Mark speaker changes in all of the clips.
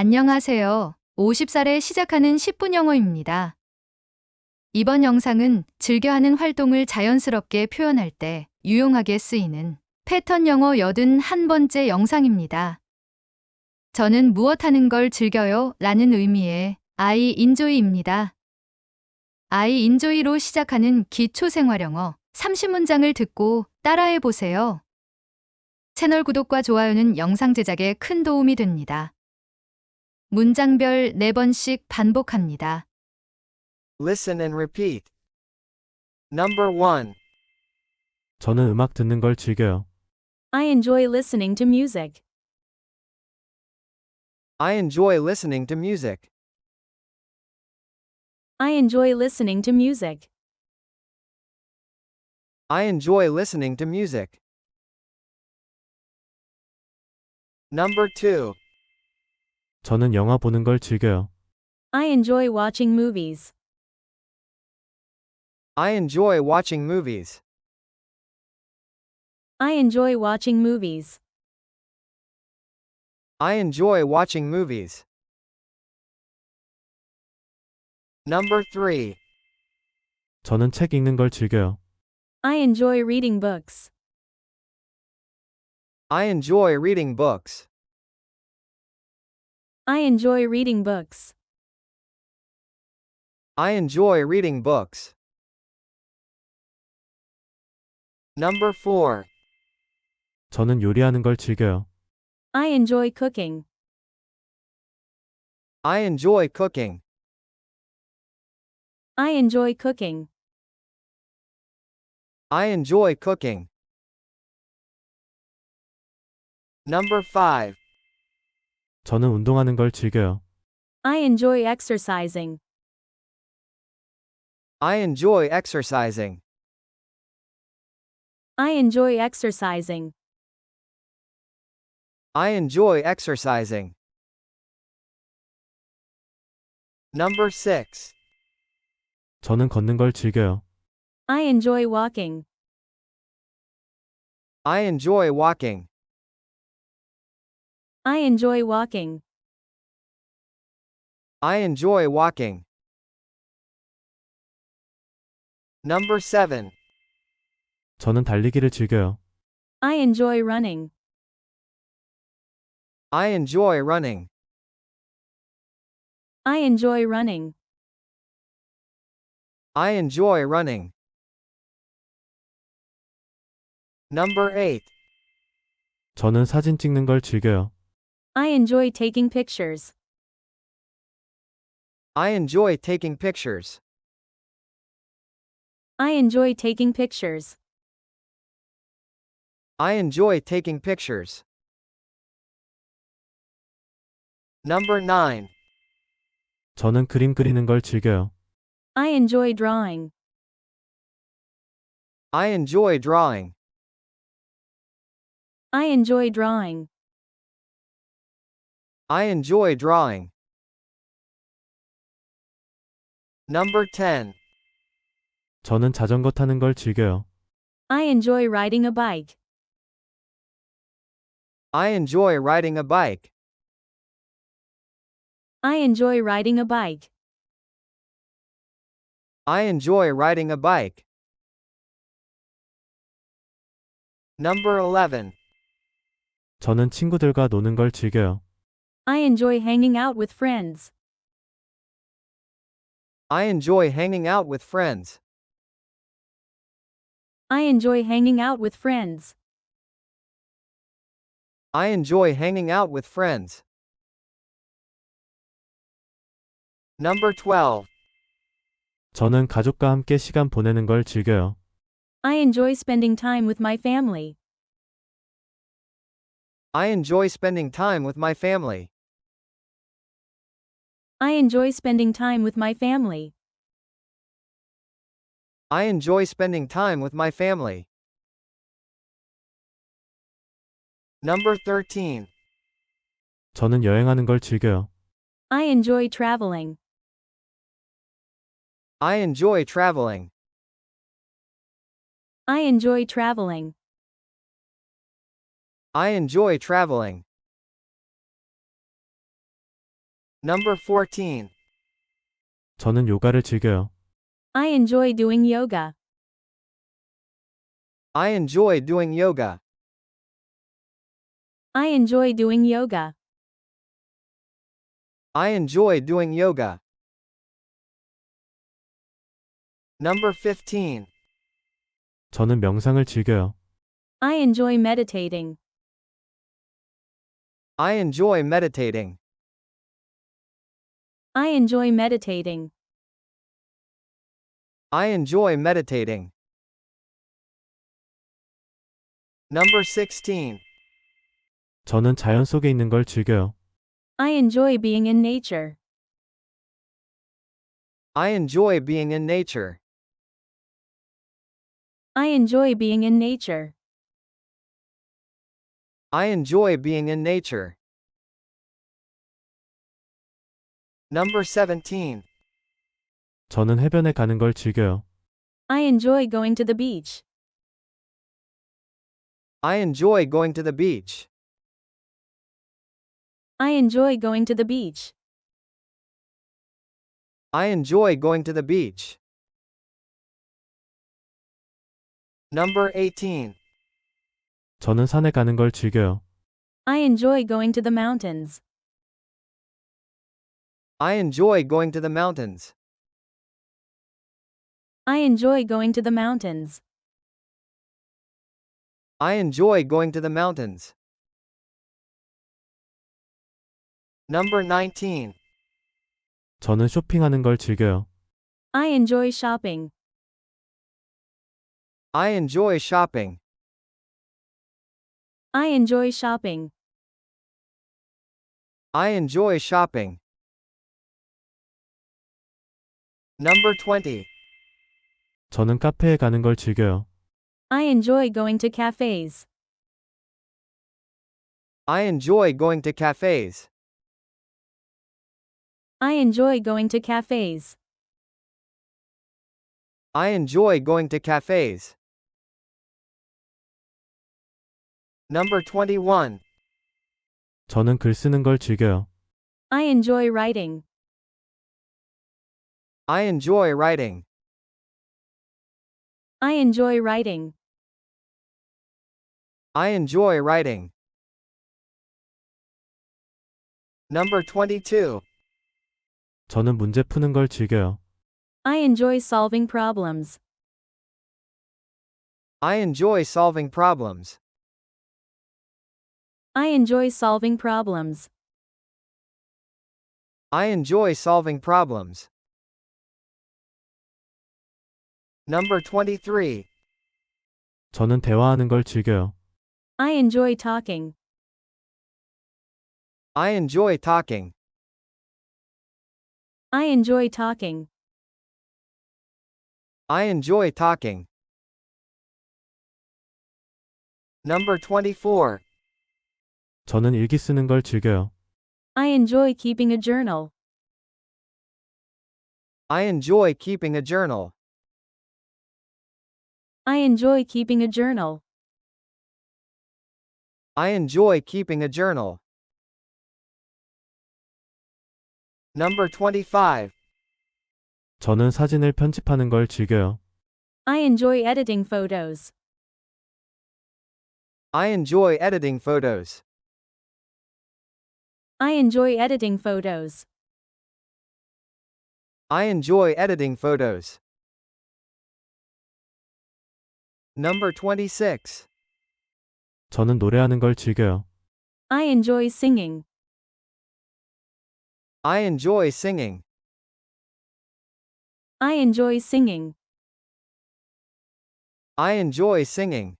Speaker 1: 안녕하세요. 50살에 시작하는 10분 영어입니다. 이번 영상은 즐겨 하는 활동을 자연스럽게 표현할 때 유용하게 쓰이는 패턴 영어 81번째 영상입니다. 저는 무엇 하는 걸 즐겨요 라는 의미의 I enjoy입니다. I enjoy로 시작하는 기초 생활 영어 30문장을 듣고 따라해 보세요. 채널 구독과 좋아요는 영상 제작에 큰 도움이 됩니다. 문장별 4번씩 반복합니다.
Speaker 2: Listen and repeat. Number 1.
Speaker 3: 저는 음악 듣는 걸 즐겨요.
Speaker 4: I enjoy listening to music.
Speaker 2: I enjoy listening to music.
Speaker 4: I enjoy listening to music.
Speaker 2: I enjoy listening to music. Number 2.
Speaker 3: 저는 영화 보는 걸 즐겨요.
Speaker 4: I enjoy watching movies.
Speaker 2: I enjoy watching movies.
Speaker 4: I enjoy watching movies.
Speaker 2: I enjoy watching movies. Number 3.
Speaker 3: 저는 책 읽는 걸 즐겨요.
Speaker 4: I enjoy reading books.
Speaker 2: I enjoy reading books.
Speaker 4: I enjoy reading books.
Speaker 2: I enjoy reading books. Number 4.
Speaker 3: 저는 요리하는 걸 즐겨요.
Speaker 4: I enjoy cooking.
Speaker 2: I enjoy cooking.
Speaker 4: I enjoy cooking.
Speaker 2: I enjoy cooking. Number 5.
Speaker 3: 저는 운동하는 걸 즐겨요.
Speaker 4: I enjoy exercising.
Speaker 2: I enjoy exercising.
Speaker 4: I enjoy exercising.
Speaker 2: I enjoy exercising. Number 6.
Speaker 3: 저는 걷는 걸 즐겨요.
Speaker 4: I enjoy walking.
Speaker 2: I enjoy walking.
Speaker 4: I enjoy walking.
Speaker 2: I enjoy walking. Number 7.
Speaker 3: 저는 달리기를 즐겨요.
Speaker 4: I enjoy running.
Speaker 2: I enjoy running.
Speaker 4: I enjoy running.
Speaker 2: I enjoy running. Number 8.
Speaker 3: 저는 사진 찍는 걸 즐겨요.
Speaker 4: I enjoy taking pictures.
Speaker 2: I enjoy taking pictures.
Speaker 4: I enjoy taking pictures.
Speaker 2: I enjoy taking pictures. Number 9.
Speaker 3: 저는 그림 그리는 걸 즐겨요.
Speaker 4: I enjoy drawing.
Speaker 2: I enjoy drawing.
Speaker 4: I enjoy drawing.
Speaker 2: I enjoy drawing. Number 10.
Speaker 3: 저는 자전거 타는 걸 즐겨요.
Speaker 4: I enjoy riding a bike.
Speaker 2: I enjoy riding a bike.
Speaker 4: I enjoy riding a bike.
Speaker 2: I enjoy riding a bike. Number 11.
Speaker 3: 저는 친구들과 노는 걸 즐겨요.
Speaker 4: I enjoy hanging out with friends.
Speaker 2: I enjoy hanging out with friends.
Speaker 4: I enjoy hanging out with friends.
Speaker 2: I enjoy hanging out with friends. Number 12.
Speaker 3: 저는 가족과 함께 시간 보내는 걸 즐겨요.
Speaker 4: I enjoy spending time with my family.
Speaker 2: I enjoy spending time with my family.
Speaker 4: I enjoy spending time with my family.
Speaker 2: I enjoy spending time with my family. Number 13.
Speaker 3: 저는 여행하는 걸 즐겨요.
Speaker 4: I enjoy traveling.
Speaker 2: I enjoy traveling.
Speaker 4: I enjoy traveling.
Speaker 2: I enjoy traveling. Number 14.
Speaker 3: 저는 요가를 즐겨요.
Speaker 4: I enjoy doing yoga.
Speaker 2: I enjoy doing yoga.
Speaker 4: I enjoy doing yoga.
Speaker 2: I enjoy doing yoga. Number 15.
Speaker 3: 저는 명상을 즐겨요.
Speaker 4: I enjoy meditating.
Speaker 2: I enjoy meditating.
Speaker 4: I enjoy meditating.
Speaker 2: I enjoy meditating. Number 16.
Speaker 3: 저는 자연 속에 있는 걸 즐겨요.
Speaker 4: I enjoy being in nature.
Speaker 2: I enjoy being in nature.
Speaker 4: I enjoy being in nature.
Speaker 2: I enjoy being in nature. Number 17.
Speaker 3: 저는 해변에 가는 걸 즐겨요.
Speaker 4: I enjoy going to the beach.
Speaker 2: I enjoy going to the beach.
Speaker 4: I enjoy going to the beach.
Speaker 2: I enjoy going to the beach. Number 18.
Speaker 3: 저는 산에 가는 걸 즐겨요.
Speaker 4: I enjoy going to the mountains.
Speaker 2: I enjoy going to the mountains.
Speaker 4: I enjoy going to the mountains.
Speaker 2: I enjoy going to the mountains. Number 19.
Speaker 3: 저는 쇼핑하는 걸 즐겨요.
Speaker 4: I enjoy shopping.
Speaker 2: I enjoy shopping.
Speaker 4: I enjoy shopping.
Speaker 2: I enjoy shopping. Number 20.
Speaker 3: 저는 카페에 가는 걸 즐겨요.
Speaker 4: I enjoy going to cafes.
Speaker 2: I enjoy going to cafes.
Speaker 4: I enjoy going to cafes.
Speaker 2: I enjoy going to cafes. Number 21.
Speaker 3: 저는 글 쓰는 걸 즐겨요.
Speaker 4: I enjoy writing.
Speaker 2: I enjoy writing.
Speaker 4: I enjoy writing.
Speaker 2: I enjoy writing. Number 22.
Speaker 3: 저는 문제 푸는 걸 즐겨요.
Speaker 4: I enjoy solving problems.
Speaker 2: I enjoy solving problems.
Speaker 4: I enjoy solving problems.
Speaker 2: I enjoy solving problems. Number 23.
Speaker 3: 저는 대화하는 걸 즐겨요.
Speaker 4: I enjoy talking.
Speaker 2: I enjoy talking.
Speaker 4: I enjoy talking.
Speaker 2: I enjoy talking. Number 24.
Speaker 3: 저는 일기 쓰는 걸 즐겨요.
Speaker 4: I enjoy keeping a journal.
Speaker 2: I enjoy keeping a journal.
Speaker 4: I enjoy keeping a journal.
Speaker 2: I enjoy keeping a journal. Number 25.
Speaker 3: 저는 사진을 편집하는 걸 즐겨요.
Speaker 4: I enjoy editing photos.
Speaker 2: I enjoy editing photos.
Speaker 4: I enjoy editing photos.
Speaker 2: I enjoy editing photos. Number 26.
Speaker 3: 저는 노래하는 걸 즐겨요.
Speaker 4: I enjoy singing.
Speaker 2: I enjoy singing.
Speaker 4: I enjoy singing.
Speaker 2: I enjoy singing.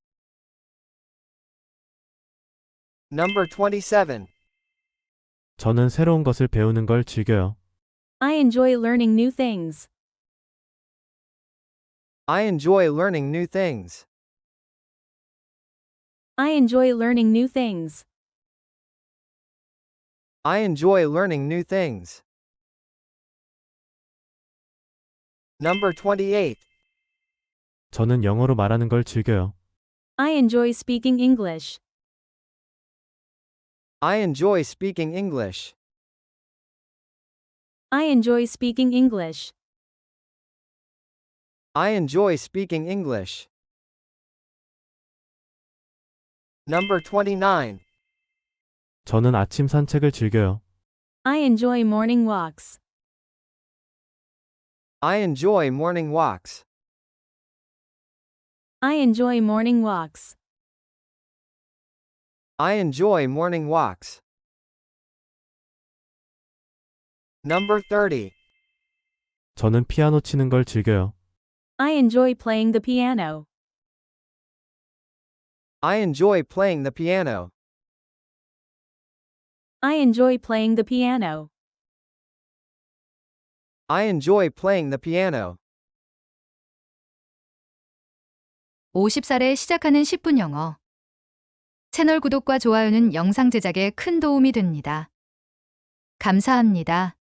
Speaker 2: Number 27.
Speaker 3: 저는 새로운 것을 배우는 걸 즐겨요.
Speaker 4: I enjoy learning new things.
Speaker 2: I enjoy learning new things.
Speaker 4: I enjoy learning new things.
Speaker 2: I enjoy learning new things. Number 28.
Speaker 3: 저는 영어로 말하는 걸 즐겨요.
Speaker 4: I enjoy speaking English.
Speaker 2: I enjoy speaking English.
Speaker 4: I enjoy speaking English.
Speaker 2: I enjoy speaking English. Number 29.
Speaker 3: 저는 아침 산책을 즐겨요.
Speaker 4: I enjoy morning walks.
Speaker 2: I enjoy morning walks.
Speaker 4: I enjoy morning walks.
Speaker 2: I enjoy morning walks. Number 30.
Speaker 3: 저는 피아노 치는 걸 즐겨요.
Speaker 4: I enjoy playing the piano.
Speaker 2: I enjoy playing the piano.
Speaker 4: I enjoy playing the piano.
Speaker 2: I enjoy playing the piano.
Speaker 1: 50살에 시작하는 10분 영어. 채널 구독과 좋아요는 영상 제작에 큰 도움이 됩니다. 감사합니다.